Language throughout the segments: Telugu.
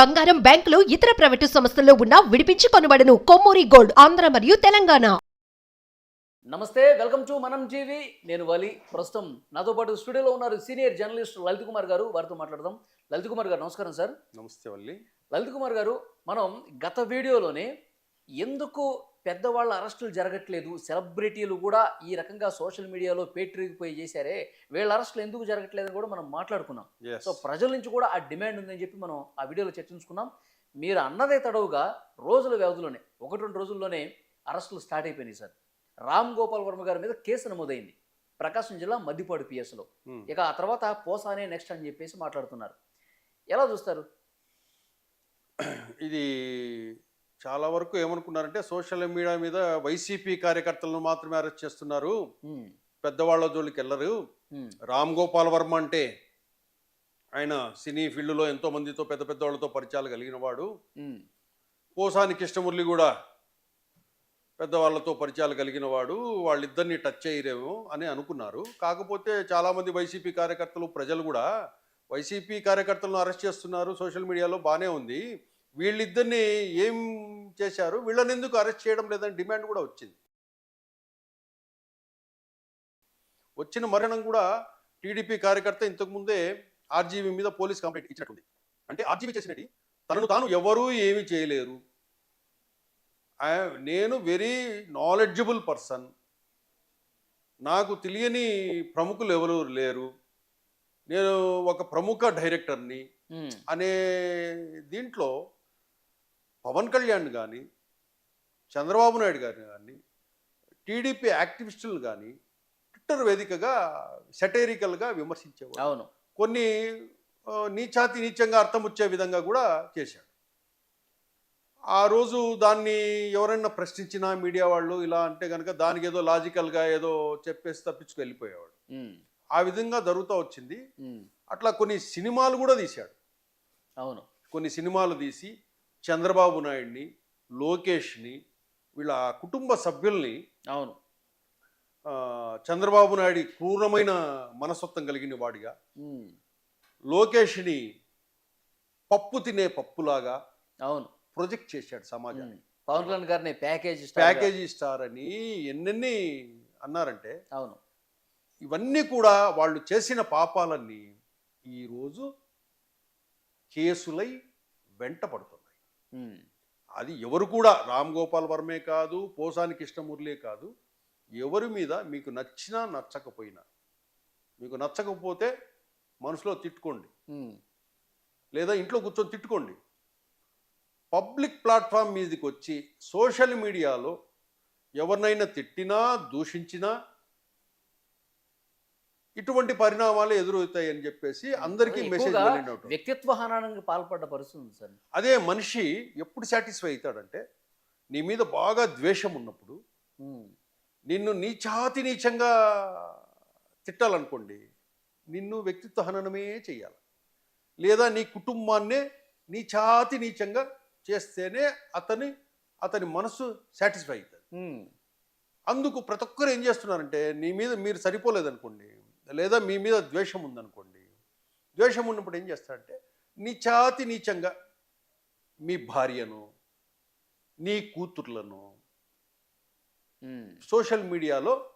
బంగారం బ్యాంకులు ఇతర ప్రైవేటు సంస్థల్లో ఉన్న విడిపించి కొనబడను కొమ్మూరి గోల్డ్ ఆంధ్ర మరియు తెలంగాణ. నమస్తే వెల్కమ్ టు మనం జీవి నేను వలి. ప్రస్తుతం నాతో పాటు స్టూడియోలో ఉన్నారు సీనియర్ జర్నలిస్ట్ లలిత్ కుమార్ గారు. వారితో మాట్లాడదాం. లలిత్ కుమార్ గారు నమస్కారం సార్. నమస్తే వల్లి లలిత్ కుమార్ గారు మనం గత వీడియోలోనే ఎందుకు పెద్దవాళ్ళ అరెస్టులు జరగట్లేదు. సెలబ్రిటీలు కూడా ఈ రకంగా సోషల్ మీడియాలో పేటరీగిపోయి చేశారే. వీళ్ళ అరెస్టులు ఎందుకు జరగట్లేదని కూడా మనం మాట్లాడుకున్నాం. సో ప్రజల నుంచి కూడా ఆ డిమాండ్ ఉందని చెప్పి మనం ఆ వీడియోలో చర్చించుకున్నాం. మీరు అన్నదే తడవుగా రోజుల వ్యవధిలోనే ఒకటి రెండు రోజుల్లోనే అరెస్టులు స్టార్ట్ అయిపోయినాయి సార్. రామ్ గోపాల్ వర్మ గారి మీద కేసు నమోదైంది. ప్రకాశం జిల్లా మద్దిపాడు పిఎస్లో. ఇక ఆ తర్వాత పోసానే నెక్స్ట్ అని చెప్పేసి మాట్లాడుతున్నారు. ఎలా చూస్తారు? ఇది చాలా వరకు ఏమనుకున్నారంటే సోషల్ మీడియా మీద వైసీపీ కార్యకర్తలను మాత్రమే అరెస్ట్ చేస్తున్నారు. పెద్దవాళ్ళ జోలికి వెళ్ళరు. రామ్ గోపాల్ వర్మ అంటే ఆయన సినీ ఫీల్డ్లో ఎంతో మందితో పెద్ద పెద్ద వాళ్ళతో పరిచయాలు కలిగిన వాడు. పోసాని కృష్ణమురళి కూడా పెద్దవాళ్ళతో పరిచయాలు కలిగిన వాడు. వాళ్ళిద్దరిని టచ్ చేయరేమో అని అనుకున్నారు. కాకపోతే చాలామంది వైసీపీ కార్యకర్తలు ప్రజలు కూడా వైసీపీ కార్యకర్తలను అరెస్ట్ చేస్తున్నారు. సోషల్ మీడియాలో బాగానే ఉంది. వీళ్ళిద్దరిని ఏం చేశారు? వీళ్ళని ఎందుకు అరెస్ట్ చేయడం లేదని డిమాండ్ కూడా వచ్చింది. వచ్చిన మరణం కూడా టీడీపీ కార్యకర్త ఇంతకుముందే ఆర్జీవీ మీద పోలీస్ కంప్లైంట్ ఇచ్చినట్టుంది. అంటే ఆర్జీవీ చేసినట్టు తనను తాను ఎవరూ ఏమీ చేయలేరు. నేను వెరీ నాలెడ్జబుల్ పర్సన్. నాకు తెలియని ప్రముఖులు ఎవరు లేరు. నేను ఒక ప్రముఖ డైరెక్టర్ని అనే దీంట్లో పవన్ కళ్యాణ్ కానీ చంద్రబాబు నాయుడు గారిని కానీ టీడీపీ యాక్టివిస్టులు కానీ ట్విట్టర్ వేదికగా సెటైరికల్గా విమర్శించేవాడు. అవును. కొన్ని నీచాతి నీచంగా అర్థం వచ్చే విధంగా కూడా చేశాడు. ఆ రోజు దాన్ని ఎవరైనా ప్రశ్నించినా మీడియా వాళ్ళు ఇలా అంటే కనుక దానికి ఏదో లాజికల్గా ఏదో చెప్పేసి తప్పించుకు వెళ్ళిపోయేవాడు. ఆ విధంగా జరుగుతూ వచ్చింది. అట్లా కొన్ని సినిమాలు కూడా తీశాడు. అవును. కొన్ని సినిమాలు తీసి చంద్రబాబు నాయుడిని లోకేష్ని వీళ్ళ కుటుంబ సభ్యుల్ని అవును. చంద్రబాబు నాయుడి క్రూరమైన మనస్తత్వం కలిగిన వాడిగా లోకేష్ని పప్పు తినే పప్పులాగా అవును. ప్రొజెక్ట్ చేశాడు సమాజాన్ని. పవన్ కళ్యాణ్ గారిని ప్యాకేజ్ ప్యాకేజీ స్టార్ అని ఎన్నెన్ని అన్నారంటే అవును. ఇవన్నీ కూడా వాళ్ళు చేసిన పాపాలన్నీ ఈరోజు కేసులై వెంట ఉమ్, అది ఎవరు కూడా రామ్ గోపాల్ వర్మే కాదు పోసాని కృష్ణమురళే కాదు. ఎవరి మీద మీకు నచ్చినా నచ్చకపోయినా మీకు నచ్చకపోతే మనసులో తిట్టుకోండి. ఉమ్, లేదా ఇంట్లో కూర్చొని తిట్టుకోండి. పబ్లిక్ ప్లాట్ఫామ్ మీదకి వచ్చి సోషల్ మీడియాలో ఎవరినైనా తిట్టినా దూషించినా ఇటువంటి పరిణామాలు ఎదురవుతాయని చెప్పేసి అందరికీ మెసేజ్. వ్యక్తిత్వ హనానికి పాల్పడ్డ పరిస్థితి ఉంది సార్. అదే మనిషి ఎప్పుడు సాటిస్ఫై అవుతాడంటే నీ మీద బాగా ద్వేషం ఉన్నప్పుడు నిన్ను నీచాతి నీచంగా తిట్టాలనుకోండి నిన్ను వ్యక్తిత్వ హననమే చేయాలి లేదా నీ కుటుంబాన్నే నీచాతి నీచంగా చేస్తేనే అతని అతని మనసు సాటిస్ఫై అవుతుంది. అందుకు ప్రతి ఒక్కరు ఏం చేస్తున్నారంటే నీ మీద మీరు సరిపోలేదనుకోండి లేదా మీ మీద ద్వేషం ఉందనుకోండి ద్వేషం ఉన్నప్పుడు ఏం చేస్తారంటే నీచాతి నీచంగా మీ భార్యను నీ కూతుర్లను సోషల్ మీడియాలో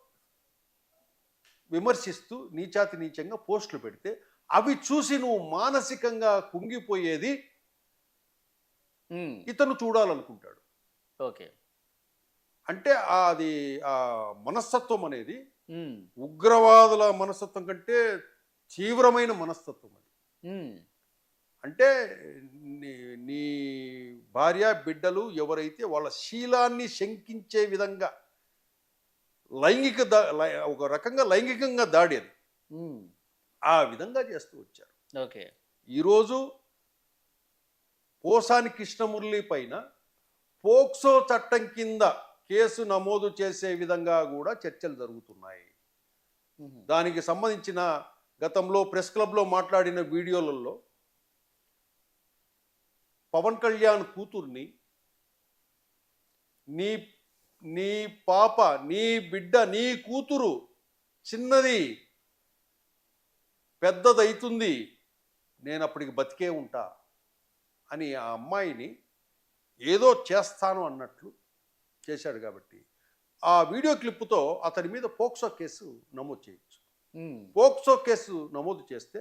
విమర్శిస్తూ నీచాతి నీచంగా పోస్టులు పెడితే అవి చూసి నువ్వు మానసికంగా కుంగిపోయేది ఇతను చూడాలనుకుంటాడు. ఓకే. అంటే అది ఆ మనస్తత్వం అనేది ఉగ్రవాదుల మనస్తత్వం కంటే తీవ్రమైన మనస్తత్వం అది. అంటే నీ నీ భార్య బిడ్డలు ఎవరైతే వాళ్ళ శీలాన్ని శంకించే విధంగా లైంగిక దా ఒక రకంగా లైంగికంగా దాడి అది ఆ విధంగా చేస్తూ వచ్చారు. ఓకే. ఈరోజు పోసాని కృష్ణమురళి పైన పోక్సో చట్టం కింద కేసు నమోదు చేసే విధంగా కూడా చర్చలు జరుగుతున్నాయి. దానికి సంబంధించిన గతంలో ప్రెస్ క్లబ్లో మాట్లాడిన వీడియోలలో పవన్ కళ్యాణ్ కూతుర్ని నీ నీ పాప నీ బిడ్డ నీ కూతురు చిన్నది పెద్దదైతుంది నేను అప్పటికి బతికే ఉంటా అని ఆ అమ్మాయిని ఏదో చేస్తాను అన్నట్లు చేశాడు కాబట్టి. ఆ వీడియో క్లిప్తో అతని మీద పోక్సో కేసు నమోదు చేయొచ్చు. పోక్సో కేసు నమోదు చేస్తే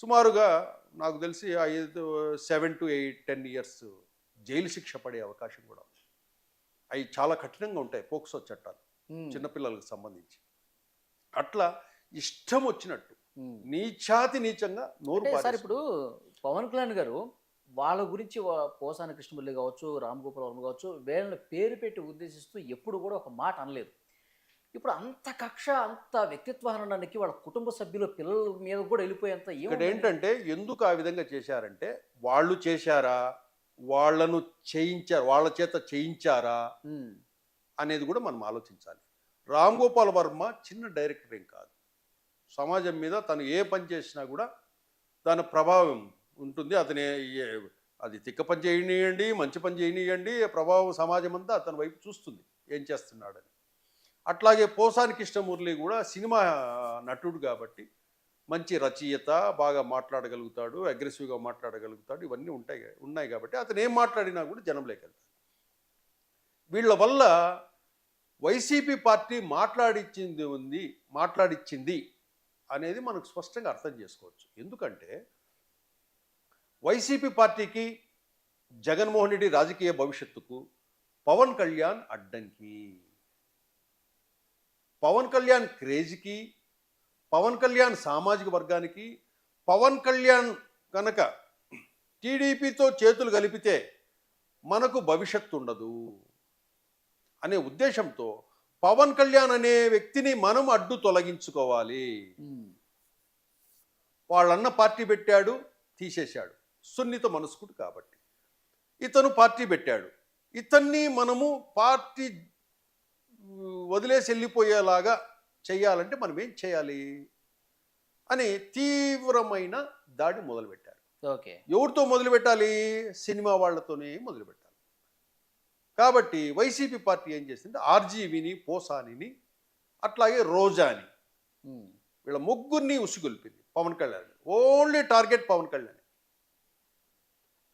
సుమారుగా నాకు తెలిసి ఐదు seven to eight ten years jail శిక్ష పడే అవకాశం కూడా ఉంది. అవి చాలా కఠినంగా ఉంటాయి పోక్సో చట్టాలు చిన్నపిల్లలకు సంబంధించి. అట్లా ఇష్టం వచ్చినట్టు. నీచాతి నీచంగా నోరు సార్ ఇప్పుడు పవన్ కళ్యాణ్ గారు వాళ్ళ గురించి పోసాని కృష్ణమురళి కావచ్చు రామ్ గోపాల్ వర్మ కావచ్చు వీళ్ళని పేరు పెట్టి ఉద్దేశిస్తూ ఎప్పుడు కూడా ఒక మాట అనలేదు. ఇప్పుడు అంత కక్ష అంత వ్యక్తిత్వ హననానికి వాళ్ళ కుటుంబ సభ్యుల పిల్లల మీద కూడా వెళ్ళిపోయేంత ఇక్కడ? ఏంటంటే ఎందుకు ఆ విధంగా చేశారంటే వాళ్ళు చేశారా వాళ్ళను చేయించారు వాళ్ళ చేత చేయించారా అనేది కూడా మనం ఆలోచించాలి. రామ్ గోపాల్ వర్మ చిన్న డైరెక్టర్ ఏం కాదు. సమాజం మీద తను ఏ పని చేసినా కూడా దాని ప్రభావం ఉంటుంది. అతని అది తిక్క పని చేయనియండి మంచి పని చేయనియండి ప్రభావం సమాజం అంతా అతని వైపు చూస్తుంది. ఏం చేస్తున్నాడని. అట్లాగే పోసాని కృష్ణమురళి కూడా సినిమా నటుడు కాబట్టి మంచి రచయిత బాగా మాట్లాడగలుగుతాడు అగ్రెసివ్గా మాట్లాడగలుగుతాడు ఇవన్నీ ఉంటాయి ఉన్నాయి కాబట్టి అతను ఏం మాట్లాడినా కూడా జనం వెళ్తాడు వీళ్ళ వల్ల వైసీపీ పార్టీ మాట్లాడిచ్చింది ఉంది మాట్లాడిచ్చింది అనేది మనకు స్పష్టంగా అర్థం చేసుకోవచ్చు. ఎందుకంటే వైసీపీ పార్టీకి జగన్మోహన్ రెడ్డి రాజకీయ భవిష్యత్తుకు పవన్ కళ్యాణ్ అడ్డంకి. పవన్ కళ్యాణ్ క్రేజ్కి పవన్ కళ్యాణ్ సామాజిక వర్గానికి పవన్ కళ్యాణ్ కనుక టీడీపీతో చేతులు కలిపితే మనకు భవిష్యత్తు ఉండదు అనే ఉద్దేశంతో పవన్ కళ్యాణ్ అనే వ్యక్తిని మనం అడ్డు తొలగించుకోవాలి. వాళ్ళన్న పార్టీ పెట్టాడు తీసేశాడు. సున్నిత మనస్కుడు కాబట్టి. ఇతను పార్టీ పెట్టాడు. ఇతన్ని మనము పార్టీ వదిలేసి వెళ్ళిపోయేలాగా చేయాలంటే మనం ఏం చేయాలి? అని తీవ్రమైన దాడి మొదలుపెట్టారు. ఓకే. ఎవరితో మొదలు పెట్టాలి సినిమా వాళ్ళతోనే మొదలు పెట్టాలి కాబట్టి వైసీపీ పార్టీ ఏం చేసింది ఆర్జీవిని పోసానిని అట్లాగే రోజాని వీళ్ళ ముగ్గురిని ఉసిగొల్పింది పవన్ కళ్యాణ్ ఓన్లీ టార్గెట్ పవన్ కళ్యాణ్.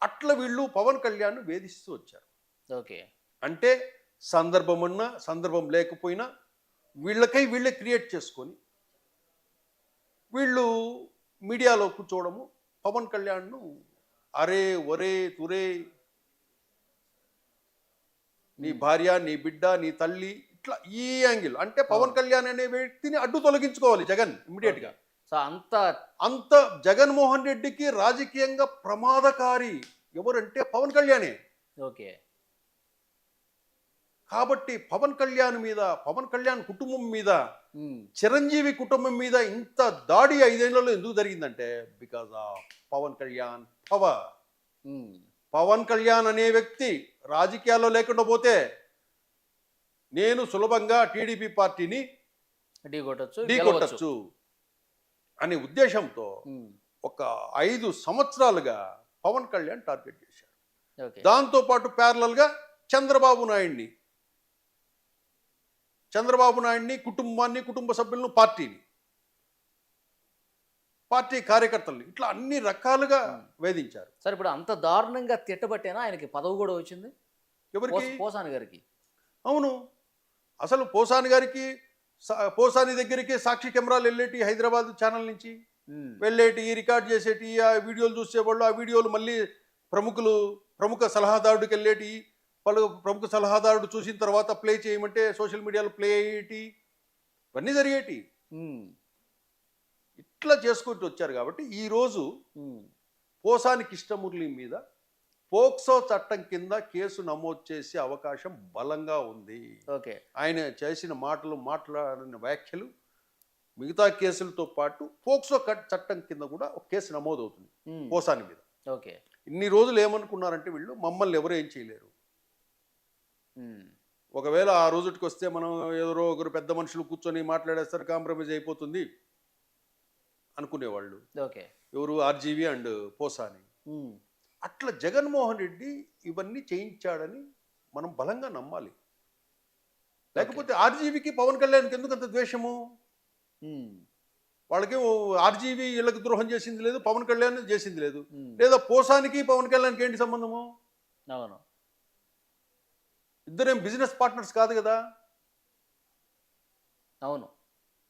అట్లా వీళ్ళు పవన్ కళ్యాణ్ వేధిస్తూ వచ్చారు. ఓకే. అంటే సందర్భం ఉన్నా సందర్భం లేకపోయినా వీళ్ళకై వీళ్ళే క్రియేట్ చేసుకొని వీళ్ళు మీడియాలో కూర్చోవడము పవన్ కళ్యాణ్ను అరే ఒరే తురే నీ భార్య నీ బిడ్డ నీ తల్లి ఇట్లా ఈ యాంగిల్. అంటే పవన్ కళ్యాణ్ అనే వ్యక్తిని అడ్డు తొలగించుకోవాలి జగన్ ఇమ్మీడియట్గా సో అంత అంత జగన్మోహన్ రెడ్డికి రాజకీయంగా ప్రమాదకారి ఎవరంటే పవన్ కళ్యాణే. ఓకే. కాబట్టి పవన్ కళ్యాణ్ మీద పవన్ కళ్యాణ్ కుటుంబం మీద చిరంజీవి కుటుంబం మీద ఇంత దాడి ఐదేళ్ళలో ఎందుకు జరిగిందంటే because of Pawan Kalyan power Pawan Kalyan అనే వ్యక్తి రాజకీయాల్లో లేకుండా పోతే నేను సులభంగా టీడీపీ పార్టీని ఢీ కొట్టచ్చు ఢీకొట్టచ్చు అనే ఉద్దేశంతో ఒక ఐదు సంవత్సరాలుగా పవన్ కళ్యాణ్ టార్గెట్ చేశారు దాంతోపాటు ప్యారలల్గా చంద్రబాబు నాయుడిని చంద్రబాబు నాయుడిని కుటుంబాన్ని కుటుంబ సభ్యులను పార్టీని పార్టీ కార్యకర్తల్ని ఇట్లా అన్ని రకాలుగా వేధించారు. సార్ ఇప్పుడు అంత దారుణంగా తిట్టబట్టేనా? ఆయనకి పదవి కూడా వచ్చింది? ఎవరికి? పోస- పోసాని గారికి. అవును. అసలు పోసాని గారికి పోసాని దగ్గరికి సాక్షి కెమెరాలు వెళ్ళేటి హైదరాబాద్ ఛానల్ నుంచి. వెళ్ళేటి రికార్డ్ చేసేటి ఆ వీడియోలు చూసేవాళ్ళు ఆ వీడియోలు మళ్ళీ ప్రముఖులు ప్రముఖ సలహాదారుడికి వెళ్ళేటి వాళ్ళు ప్రముఖ సలహాదారుడు చూసిన తర్వాత ప్లే చేయమంటే సోషల్ మీడియాలో ప్లే అయ్యేటి ఇవన్నీ జరిగేటి. ఇట్లా చేసుకుంటూ వచ్చారు కాబట్టి ఈరోజు పోసాని కృష్ణమురళి మీద పోక్సో చట్టం కింద కేసు నమోదు చేసే అవకాశం బలంగా ఉంది. ఓకే. ఆయన చేసిన మాటలు మాట్లాడిన వ్యాఖ్యలు మిగతా కేసులతో పాటు పోక్సో కట్ చట్టం కింద కూడా ఒక కేసు నమోదవుతుంది ఉమ్, పోసాని మీద. ఓకే. ఇన్ని రోజులు ఏమనుకున్నారంటే వీళ్ళు మమ్మల్ని ఎవరు ఏం చేయలేరు. ఒకవేళ ఆ రోజుకి వస్తే మనం ఎవరో ఒకరు పెద్ద మనుషులు కూర్చొని మాట్లాడేస్తారు కాంప్రమైజ్ అయిపోతుంది అనుకునేవాళ్ళు. ఓకే. ఎవరు ఆర్జీవి అండ్ పోసాని. అట్లా జగన్మోహన్ రెడ్డి ఇవన్నీ చేయించాడని మనం బలంగా నమ్మాలి. లేకపోతే ఆర్జీవికి పవన్ కళ్యాణ్కి ఎందుకు అంత ద్వేషము? వాళ్ళకి ఆర్జీవీ వీళ్ళకి ద్రోహం చేసింది లేదు పవన్ కళ్యాణ్ చేసింది లేదు. లేదా పోసానికి పవన్ కళ్యాణ్కి ఏంటి సంబంధము? అవును. ఇద్దరేం బిజినెస్ పార్ట్నర్స్ కాదు కదా? అవును.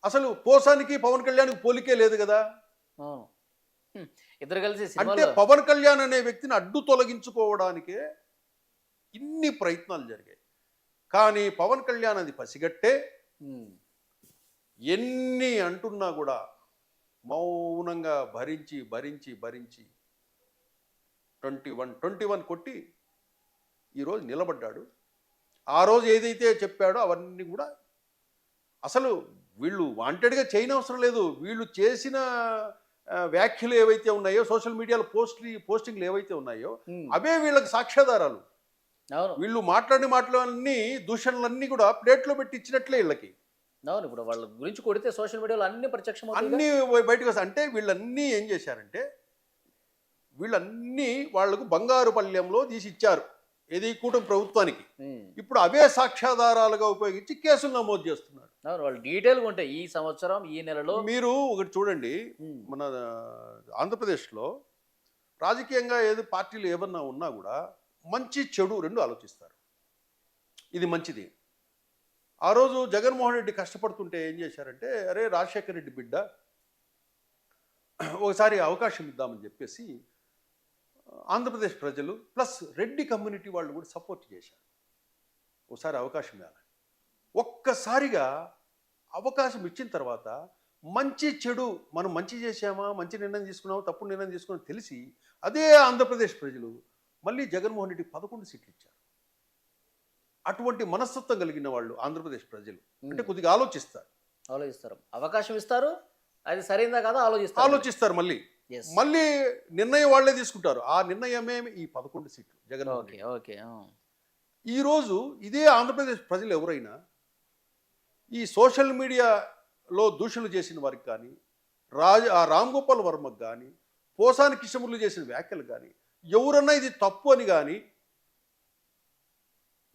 అసలు పోసానికి పవన్ కళ్యాణ్కి పోలికే లేదు కదా? అవును. ఇద్దరు కలిసి అంటే పవన్ కళ్యాణ్ అనే వ్యక్తిని అడ్డు తొలగించుకోవడానికే ఇన్ని ప్రయత్నాలు జరిగాయి. కానీ పవన్ కళ్యాణ్ అది పసిగట్టే ఎన్ని అంటున్నా కూడా మౌనంగా భరించి భరించి భరించి ట్వంటీ వన్ ట్వంటీ వన్ కొట్టి ఈరోజు నిలబడ్డాడు. ఆ రోజు ఏదైతే చెప్పాడో అవన్నీ కూడా అసలు వీళ్ళు వాంటెడ్గా చేయనవసరం లేదు. వీళ్ళు చేసిన వ్యాఖ్యలు ఏవైతే ఉన్నాయో సోషల్ మీడియాలో పోస్ట్ పోస్టింగ్లు ఏవైతే ఉన్నాయో అవే వీళ్ళకి సాక్ష్యాధారాలు. వీళ్ళు మాట్లాడిన మాటలన్నీ దూషణలన్నీ కూడా ప్లేట్లో పెట్టి ఇచ్చినట్లే వీళ్ళకి. అవును ఇప్పుడు వాళ్ళ గురించి కొడితే సోషల్ మీడియాలో అన్ని ప్రత్యక్షం అన్నీ బయటకు వస్తాయి అంటే వీళ్ళన్నీ ఏం చేశారంటే వీళ్ళన్నీ వాళ్ళకు బంగారు పళ్ళెంలో తీసి ఇచ్చారు ఏది కూటమి ప్రభుత్వానికి. ఇప్పుడు అవే సాక్ష్యాధారాలుగా ఉపయోగించి కేసులు నమోదు చేస్తున్నారు. వాళ్ళు డీటెయిల్గా ఉంటాయి. ఈ సంవత్సరం ఈ నెలలో. మీరు ఒకటి చూడండి. మన ఆంధ్రప్రదేశ్లో రాజకీయంగా ఏది పార్టీలు ఏమన్నా ఉన్నా కూడా మంచి చెడు రెండు ఆలోచిస్తారు. ఇది మంచిది. ఆ రోజు జగన్మోహన్ రెడ్డి కష్టపడుతుంటే ఏం చేశారంటే అరే రాజశేఖర రెడ్డి బిడ్డ ఒకసారి అవకాశం ఇద్దామని చెప్పేసి ఆంధ్రప్రదేశ్ ప్రజలు ప్లస్ రెడ్డి కమ్యూనిటీ వాళ్ళు కూడా సపోర్ట్ చేశారు. ఒకసారి అవకాశం ఇవ్వాలి. ఒక్కసారిగా అవకాశం ఇచ్చిన తర్వాత మంచి చెడు మనం మంచి చేశామా మంచి నిర్ణయం తీసుకున్నామా తప్పుడు నిర్ణయం తీసుకున్నామా తెలిసి అదే ఆంధ్రప్రదేశ్ ప్రజలు మళ్ళీ జగన్మోహన్ రెడ్డి పదకొండు సీట్లు ఇచ్చారు. అటువంటి మనస్తత్వం కలిగిన వాళ్ళు ఆంధ్రప్రదేశ్ ప్రజలు. అంటే కొద్దిగా ఆలోచిస్తారు. ఆలోచిస్తారు. అవకాశం ఇస్తారు. అది సరైందా కాదా? ఆలోచిస్తారు. ఆలోచిస్తారు మళ్ళీ. మళ్ళీ నిర్ణయం వాళ్ళే తీసుకుంటారు. ఆ నిర్ణయమే ఈ పదకొండు సీట్లు జగన్మోహన్ ఓకే. ఈరోజు ఇదే ఆంధ్రప్రదేశ్ ప్రజలు ఎవరైనా ఈ సోషల్ మీడియాలో దూషణలు చేసిన వారికి కానీ రాజ ఆ రామ్ గోపాల్ వర్మకు కానీ పోసాని కిషములు చేసిన వ్యాఖ్యలు కానీ ఎవరన్నా ఇది తప్పు అని కానీ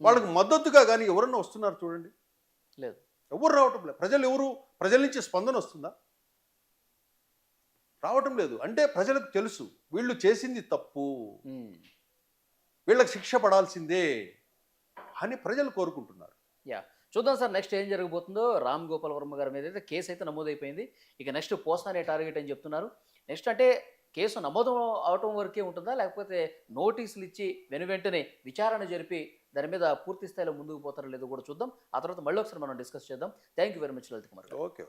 వాళ్ళకి మద్దతుగా కానీ ఎవరన్నా వస్తున్నారు చూడండి. లేదు. ఎవరు రావటం లేదు. ప్రజలు ఎవరు ప్రజల నుంచి స్పందన వస్తుందా? రావటం లేదు. అంటే ప్రజలకు తెలుసు. వీళ్ళు చేసింది తప్పు. వీళ్ళకి శిక్ష పడాల్సిందే అని ప్రజలు కోరుకుంటున్నారు. యా. చూద్దాం సార్ నెక్స్ట్ ఏం జరగబోతుందో. రామ్ గోపాల్ వర్మ గారి మీద అయితే కేసు అయితే నమోదైపోయింది. ఇక నెక్స్ట్ పోస్తానే టార్గెట్ అని చెప్తున్నారు. నెక్స్ట్ అంటే కేసు నమోదు అవటం వరకే ఉంటుందా? లేకపోతే నోటీసులు ఇచ్చి వెను వెంటనే విచారణ జరిపి దాని మీద పూర్తి స్థాయిలో ముందుకు పోతారో లేదో కూడా చూద్దాం. ఆ తర్వాత మళ్ళీ ఒకసారి మనం డిస్కస్ చేద్దాం. Thank you very much Lalit Kumar okay